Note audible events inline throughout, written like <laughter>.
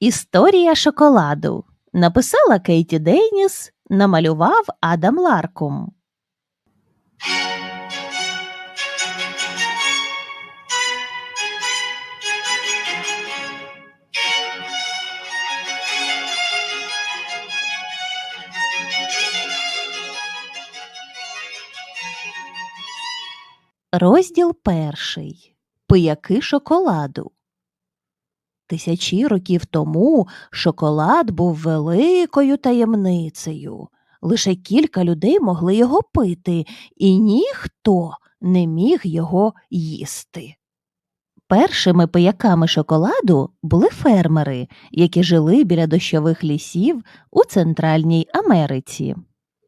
Історія шоколаду. Написала Кейті Дейніс, намалював Адам Ларкум. Розділ перший. Пияки шоколаду. Тисячі років тому шоколад був великою таємницею. Лише кілька людей могли його пити, і ніхто не міг його їсти. Першими пияками шоколаду були фермери, які жили біля дощових лісів у Центральній Америці.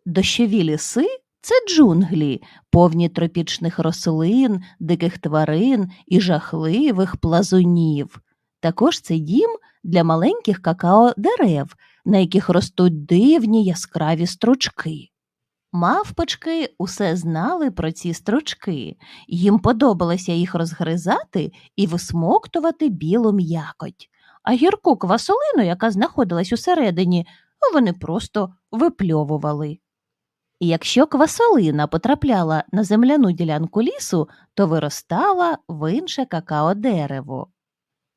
Дощові ліси це джунглі, повні тропічних рослин, диких тварин і жахливих плазунів. Також це дім для маленьких какао-дерев, на яких ростуть дивні яскраві стручки. Мавпочки усе знали про ці стручки, їм подобалося їх розгризати і висмоктувати білу м'якоть, а гірку квасолину, яка знаходилась усередині, вони просто випльовували. Якщо квасолина потрапляла на земляну ділянку лісу, то виростала в інше какао-дерево.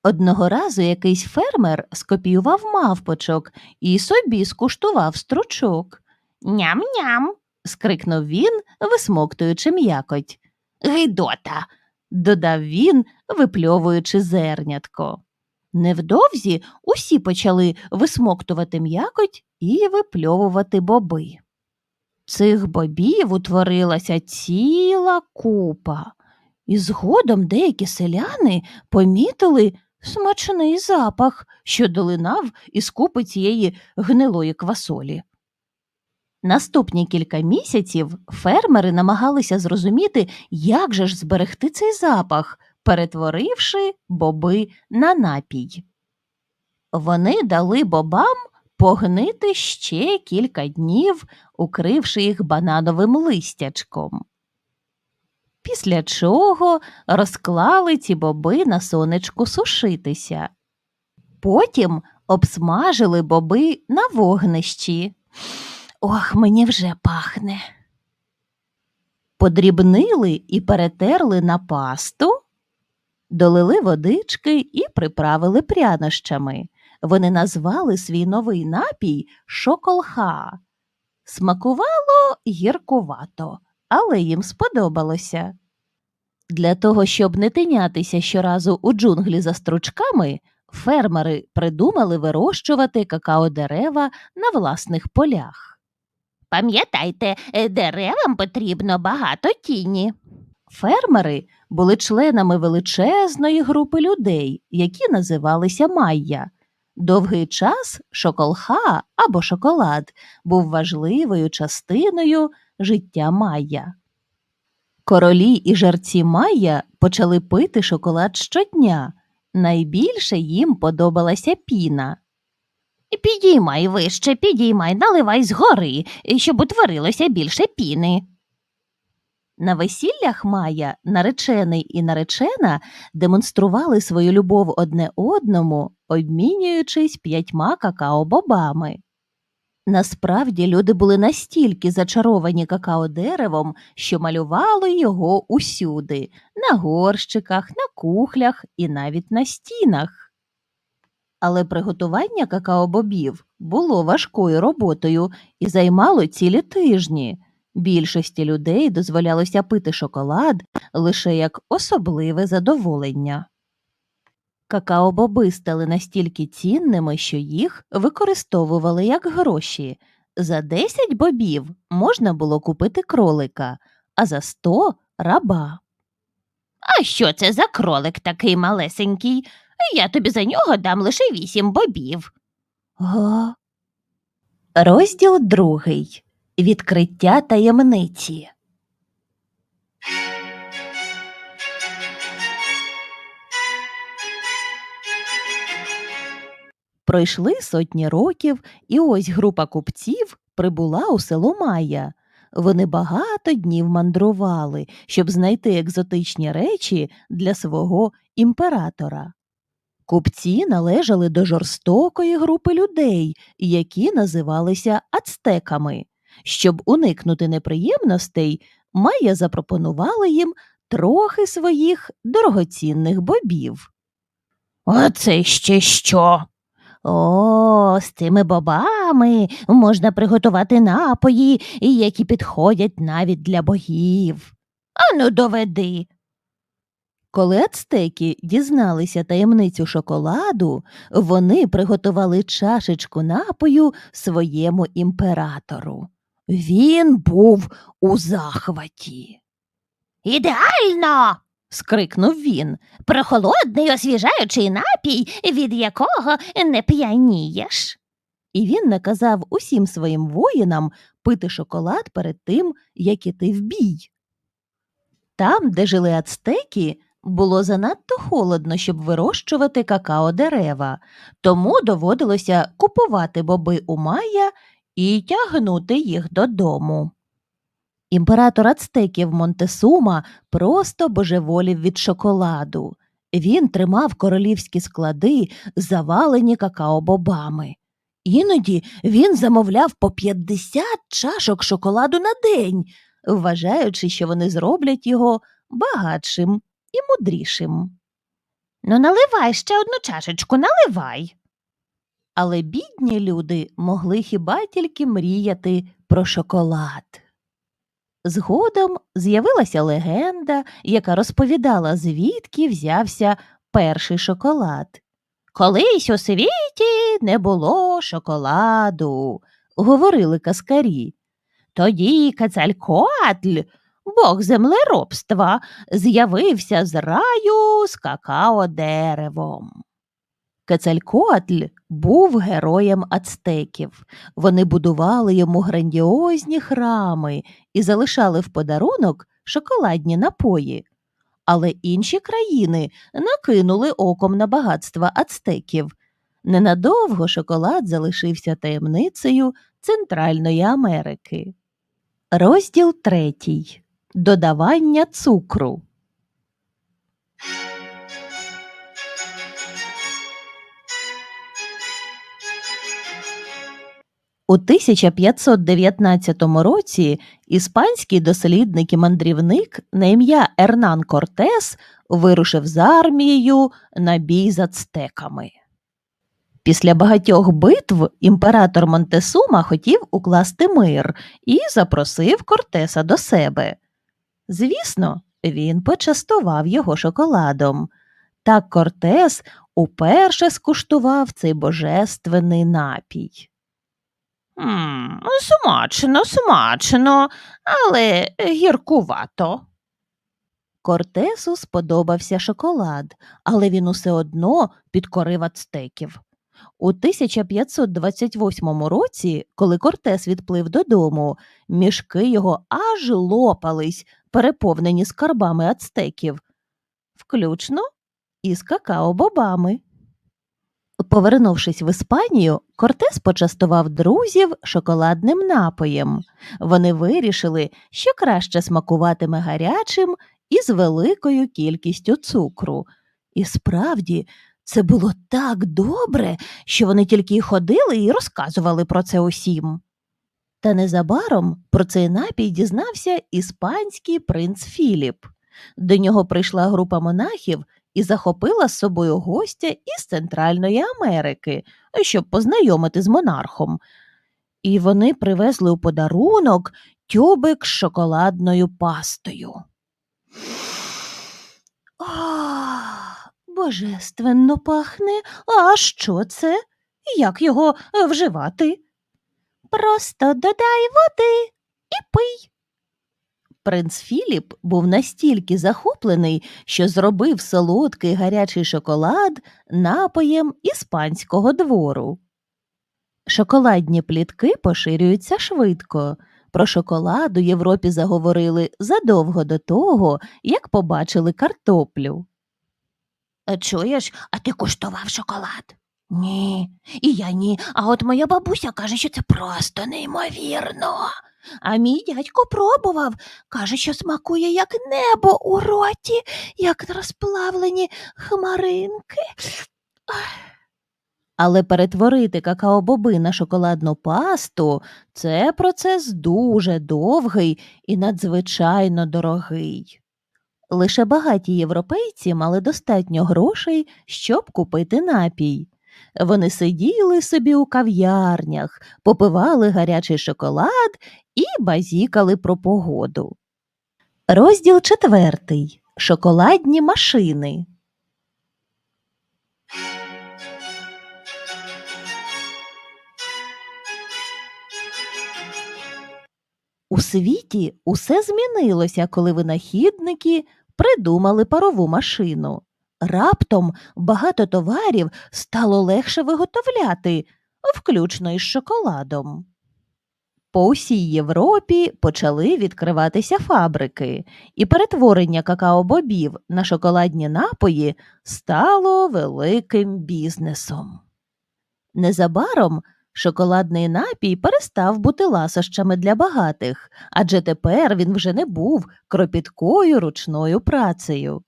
Одного разу якийсь фермер скопіював мавпочок і собі скуштував стручок. Ням-ням. скрикнув він, висмоктуючи м'якоть. Гидота. додав він, випльовуючи зернятко. Невдовзі усі почали висмоктувати м'якоть і випльовувати боби. Цих бобів утворилася ціла купа, і згодом деякі селяни помітили смачний запах, що долинав із купи цієї гнилої квасолі. Наступні кілька місяців фермери намагалися зрозуміти, як же ж зберегти цей запах, перетворивши боби на напій. Вони дали бобам погнити ще кілька днів, укривши їх банановим листячком. Після чого розклали ці боби на сонечку сушитися. Потім обсмажили боби на вогнищі. Ох, мені вже пахне. Подрібнили і перетерли на пасту, долили водички і приправили прянощами. Вони назвали свій новий напій шоколха. Смакувало гіркувато, але їм сподобалося. Для того, щоб не тинятися щоразу у джунглі за стручками, фермери придумали вирощувати какао-дерева на власних полях. Пам'ятайте, е, деревам потрібно багато тіні. Фермери були членами величезної групи людей, які називалися майя. Довгий час шоколха або шоколад був важливою частиною життя майя. Королі і жарці майя почали пити шоколад щодня. Найбільше їм подобалася піна. Підіймай вище, підіймай, наливай згори, щоб утворилося більше піни. На весіллях Майя наречений і наречена демонстрували свою любов одне одному, обмінюючись п'ятьма какао-бобами. Насправді люди були настільки зачаровані какао-деревом, що малювали його усюди на горщиках, на кухлях і навіть на стінах. Але приготування какао-бобів було важкою роботою і займало цілі тижні. Більшості людей дозволялося пити шоколад лише як особливе задоволення. Какао-боби стали настільки цінними, що їх використовували як гроші. За 10 бобів можна було купити кролика, а за 100 – раба. А що це за кролик такий малесенький? Я тобі за нього дам лише вісім бобів. Га. Розділ другий. Відкриття таємниці. Пройшли сотні років, і ось група купців прибула у село Майя. Вони багато днів мандрували, щоб знайти екзотичні речі для свого імператора. Купці належали до жорстокої групи людей, які називалися ацтеками. Щоб уникнути неприємностей, Майя запропонувала їм трохи своїх дорогоцінних бобів. Оце ще що? О, з цими бобами можна приготувати напої, які підходять навіть для богів. Ану, доведи. Коли ацтеки дізналися таємницю шоколаду, вони приготували чашечку напою своєму імператору. Він був у захваті. Ідеально. скрикнув він. Прохолодний освіжаючий напій, від якого не п'янієш. І він наказав усім своїм воїнам пити шоколад перед тим, як іти в бій. Там, де жили ацтеки, було занадто холодно, щоб вирощувати какао дерева, тому доводилося купувати боби у Майя і тягнути їх додому. Імператор ацтеків Монтесума просто божеволів від шоколаду. Він тримав королівські склади, завалені какао-бобами. Іноді він замовляв по 50 чашок шоколаду на день, вважаючи, що вони зроблять його багатшим і мудрішим. Ну, наливай ще одну чашечку, наливай. Але бідні люди могли хіба тільки мріяти про шоколад. Згодом з'явилася легенда, яка розповідала, звідки взявся перший шоколад. Колись у світі не було шоколаду, говорили каскарі. Тоді Кацалькоатль, бог землеробства, з'явився з раю з какао-деревом. Кецалькоатль був героєм ацтеків. Вони будували йому грандіозні храми і залишали в подарунок шоколадні напої. Але інші країни накинули оком на багатства ацтеків. Ненадовго шоколад залишився таємницею Центральної Америки. Розділ третій. Додавання цукру. У 1519 році іспанський дослідник і мандрівник на ім'я Ернан Кортес вирушив з армією на бій з ацтеками. Після багатьох битв імператор Монтесума хотів укласти мир і запросив Кортеса до себе. Звісно, він почастував його шоколадом. Так Кортес уперше скуштував цей божественний напій. «М, Смачно, смачно, але гіркувато. Кортесу сподобався шоколад, але він усе одно підкорив ацтеків. У 1528 році, коли Кортес відплив додому, мішки його аж лопались, переповнені скарбами ацтеків, включно із какао-бобами. Повернувшись в Іспанію, Кортес почастував друзів шоколадним напоєм. Вони вирішили, що краще смакуватиме гарячим і з великою кількістю цукру. І справді, це було так добре, що вони тільки й ходили і розказували про це усім. Та незабаром про цей напій дізнався іспанський принц Філіп. До нього прийшла група монахів і захопила з собою гостя із Центральної Америки, щоб познайомити з монархом. І вони привезли у подарунок тюбик з шоколадною пастою. Ах, божественно пахне. А що це? Як його е, вживати? Просто додай води і пий. Принц Філіп був настільки захоплений, що зробив солодкий гарячий шоколад напоєм іспанського двору. Шоколадні плітки поширюються швидко. Про шоколад у Європі заговорили задовго до того, як побачили картоплю. «Е, Чуєш, а ти куштував шоколад? Ні, і я ні. А от моя бабуся каже, що це просто неймовірно. А мій дядько пробував, каже, що смакує як небо у роті, як розплавлені хмаринки. Але перетворити какао-боби на шоколадну пасту це процес дуже довгий і надзвичайно дорогий. Лише багаті європейці мали достатньо грошей, щоб купити напій. Вони сиділи собі у кав'ярнях, попивали гарячий шоколад і базікали про погоду. Розділ четвертий. Шоколадні машини. У світі усе змінилося, коли винахідники придумали парову машину. Раптом багато товарів стало легше виготовляти, включно із шоколадом. По усій Європі почали відкриватися фабрики, і перетворення какао-бобів на шоколадні напої стало великим бізнесом. Незабаром шоколадний напій перестав бути ласощами для багатих, адже тепер він вже не був кропіткою ручною працею.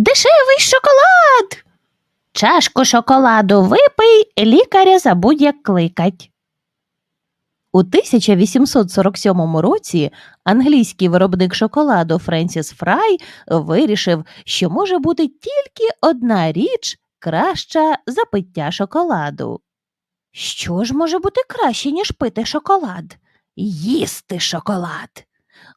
Дешевий шоколад. Чашку шоколаду випий, лікаря забудь як кликать. У 1847 році англійський виробник шоколаду Френсіс Фрай вирішив, що може бути тільки одна річ краща за пиття шоколаду. Що ж може бути краще, ніж пити шоколад? Їсти шоколад.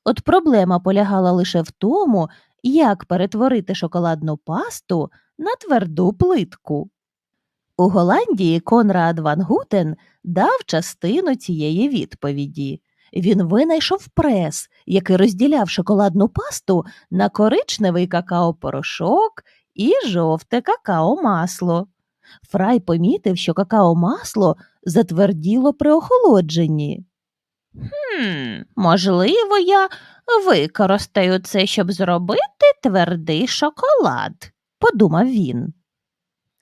От проблема полягала лише в тому, як перетворити шоколадну пасту на тверду плитку. У Голландії Конрад Ван Гутен дав частину цієї відповіді. Він винайшов прес, який розділяв шоколадну пасту на коричневий какао-порошок і жовте какао-масло. Фрай помітив, що какао-масло затверділо при охолодженні. Хм, можливо, я використаю це, щоб зробити твердий шоколад. подумав він.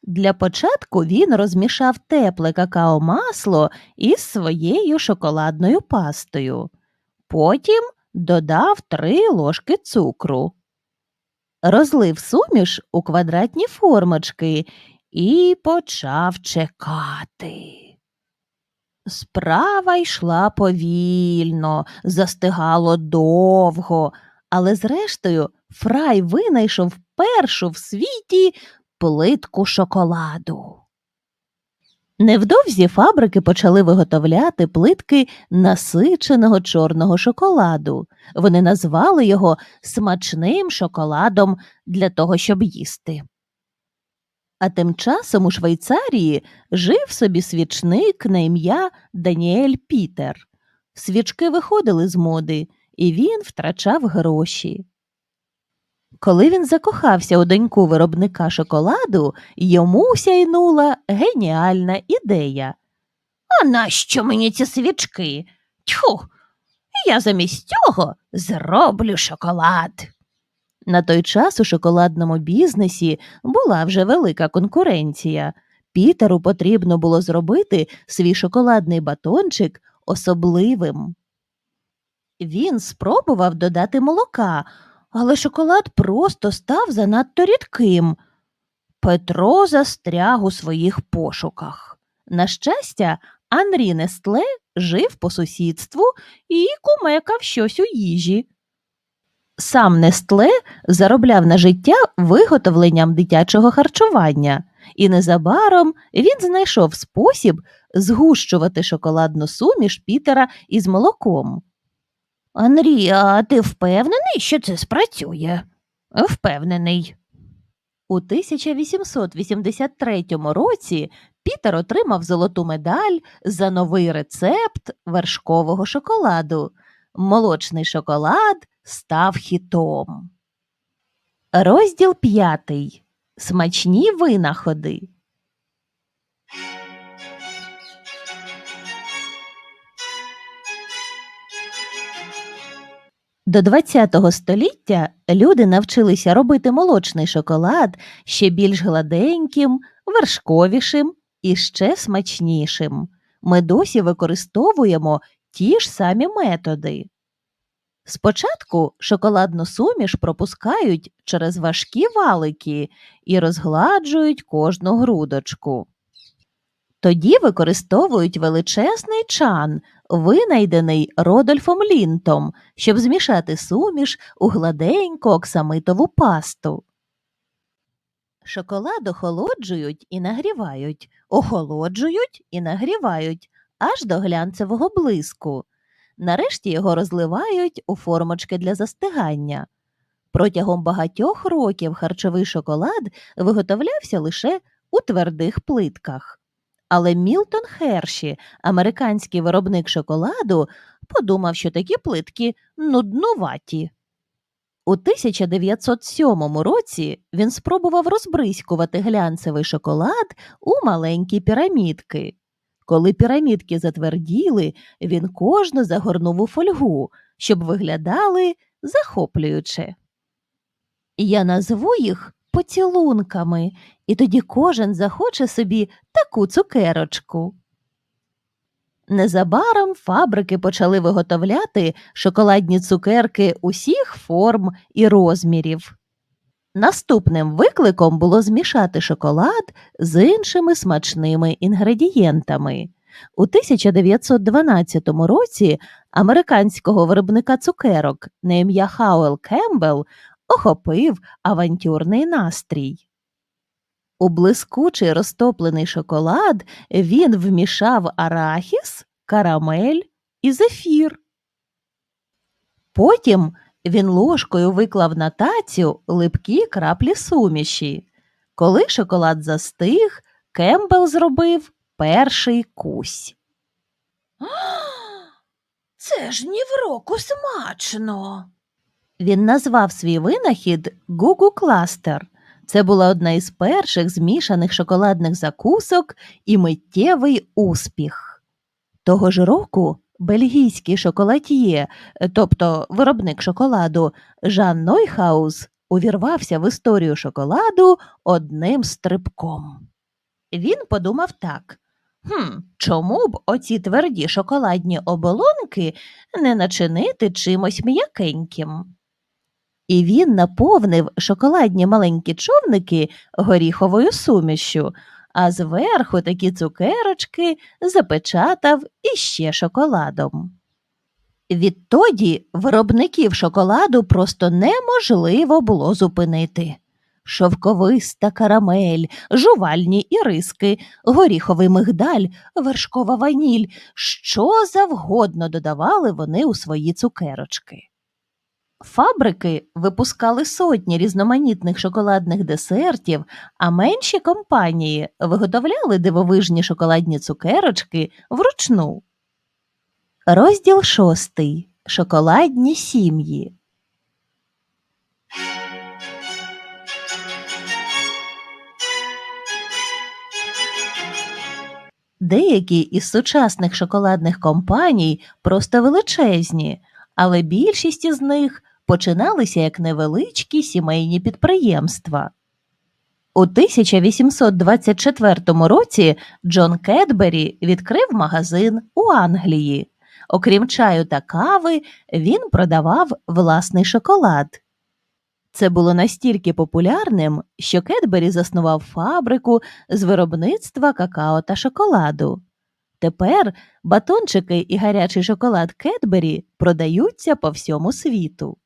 Для початку він розмішав тепле какао-масло із своєю шоколадною пастою. Потім додав три ложки цукру. Розлив суміш у квадратні формочки і почав чекати. Справа йшла повільно, застигало довго, але зрештою Фрай винайшов першу в світі плитку шоколаду. Невдовзі фабрики почали виготовляти плитки насиченого чорного шоколаду. Вони назвали його смачним шоколадом для того, щоб їсти. А тим часом у Швейцарії жив собі свічник на ім'я Даніель Пітер. Свічки виходили з моди, і він втрачав гроші. Коли він закохався у доньку виробника шоколаду, йому сяйнула геніальна ідея. А нащо мені ці свічки? Тьху, я замість цього зроблю шоколад. На той час у шоколадному бізнесі була вже велика конкуренція. Пітеру потрібно було зробити свій шоколадний батончик особливим. Він спробував додати молока, але шоколад просто став занадто рідким. Петро застряг у своїх пошуках. На щастя, Анрі Нестле жив по сусідству і кумекав щось у їжі. Сам Нестле заробляв на життя виготовленням дитячого харчування, і незабаром він знайшов спосіб згущувати шоколадну суміш Пітера із молоком. Анрі, а ти впевнений, що це спрацює? Впевнений. У 1883 році Пітер отримав золоту медаль за новий рецепт вершкового шоколаду. Молочний шоколад став хітом. Розділ п'ятий. Смачні винаходи. До ХХ століття люди навчилися робити молочний шоколад ще більш гладеньким, вершковішим і ще смачнішим. Ми досі використовуємо ті ж самі методи. Спочатку шоколадну суміш пропускають через важкі валики і розгладжують кожну грудочку. Тоді використовують величезний чан, винайдений Родольфом Лінтом, щоб змішати суміш у гладеньку оксамитову пасту. Шоколад охолоджують і нагрівають, охолоджують і нагрівають аж до глянцевого блиску. Нарешті його розливають у формочки для застигання. Протягом багатьох років харчовий шоколад виготовлявся лише у твердих плитках. Але Мілтон Херші, американський виробник шоколаду, подумав, що такі плитки нуднуваті. У 1907 році він спробував розбризькувати глянцевий шоколад у маленькі пірамідки. Коли пірамідки затверділи, він кожну загорнув у фольгу, щоб виглядали захоплююче. Я назву їх поцілунками, і тоді кожен захоче собі таку цукерочку. Незабаром фабрики почали виготовляти шоколадні цукерки усіх форм і розмірів. Наступним викликом було змішати шоколад з іншими смачними інгредієнтами. У 1912 році американського виробника цукерок на ім'я Хауел Кембл охопив авантюрний настрій. У блискучий розтоплений шоколад він вмішав арахіс, карамель і зефір. Потім він ложкою виклав на тацю липкі краплі суміші. Коли шоколад застиг, Кембл зробив перший кусь. <gasps> Це ж ні в року смачно. Він назвав свій винахід Гугу Кластер. Це була одна із перших змішаних шоколадних закусок і миттєвий успіх. Того ж року бельгійський шоколад'є, тобто виробник шоколаду Жан Нойхаус, увірвався в історію шоколаду одним стрибком. Він подумав так. Хм, чому б оці тверді шоколадні оболонки не начинити чимось м'якеньким? І він наповнив шоколадні маленькі човники горіховою сумішю, а зверху такі цукерочки запечатав іще шоколадом. Відтоді виробників шоколаду просто неможливо було зупинити. Шовковиста карамель, жувальні іриски, горіховий мигдаль, вершкова ваніль, що завгодно додавали вони у свої цукерочки. Фабрики випускали сотні різноманітних шоколадних десертів, а менші компанії виготовляли дивовижні шоколадні цукерочки вручну. Розділ шостий. Шоколадні сім'ї. Деякі із сучасних шоколадних компаній просто величезні, але більшість із них починалися як невеличкі сімейні підприємства. У 1824 році Джон Кедбері відкрив магазин у Англії. Окрім чаю та кави, він продавав власний шоколад. Це було настільки популярним, що Кедбері заснував фабрику з виробництва какао та шоколаду. Тепер батончики і гарячий шоколад Кедбері продаються по всьому світу.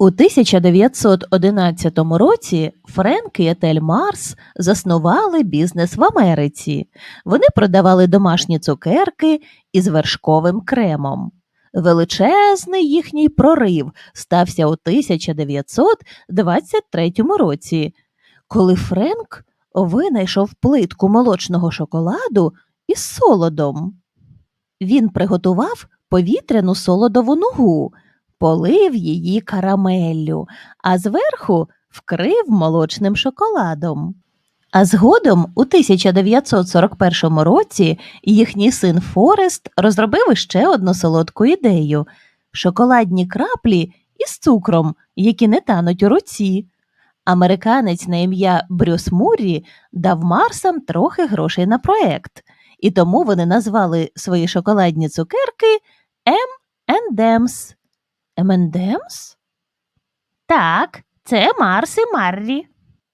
У 1911 році Френк і Етель Марс заснували бізнес в Америці. Вони продавали домашні цукерки із вершковим кремом. Величезний їхній прорив стався у 1923 році, коли Френк винайшов плитку молочного шоколаду із солодом. Він приготував повітряну солодову нугу, полив її карамеллю, а зверху вкрив молочним шоколадом. А згодом, у 1941 році, їхній син Форест розробив іще одну солодку ідею шоколадні краплі із цукром, які не тануть у руці. Американець на ім'я Брюс Муррі дав Марсам трохи грошей на проект, і тому вони назвали свої шоколадні цукерки M&M's. M&M's? Так, це Марс і Маррі.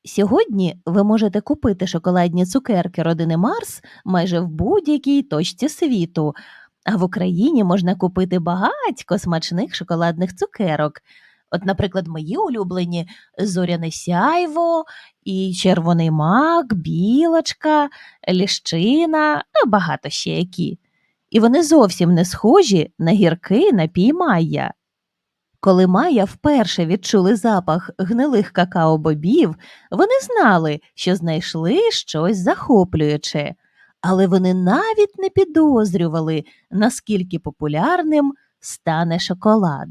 Сьогодні ви можете купити шоколадні цукерки родини Марс майже в будь-якій точці світу, а в Україні можна купити багатько смачних шоколадних цукерок. От, наприклад, мої улюблені зоряне сяйво, і червоний мак, білочка, ліщина, а багато ще які. І вони зовсім не схожі на гіркий напій Майя. Коли Майя вперше відчули запах гнилих какао-бобів, вони знали, що знайшли щось захоплююче, але вони навіть не підозрювали, наскільки популярним стане шоколад.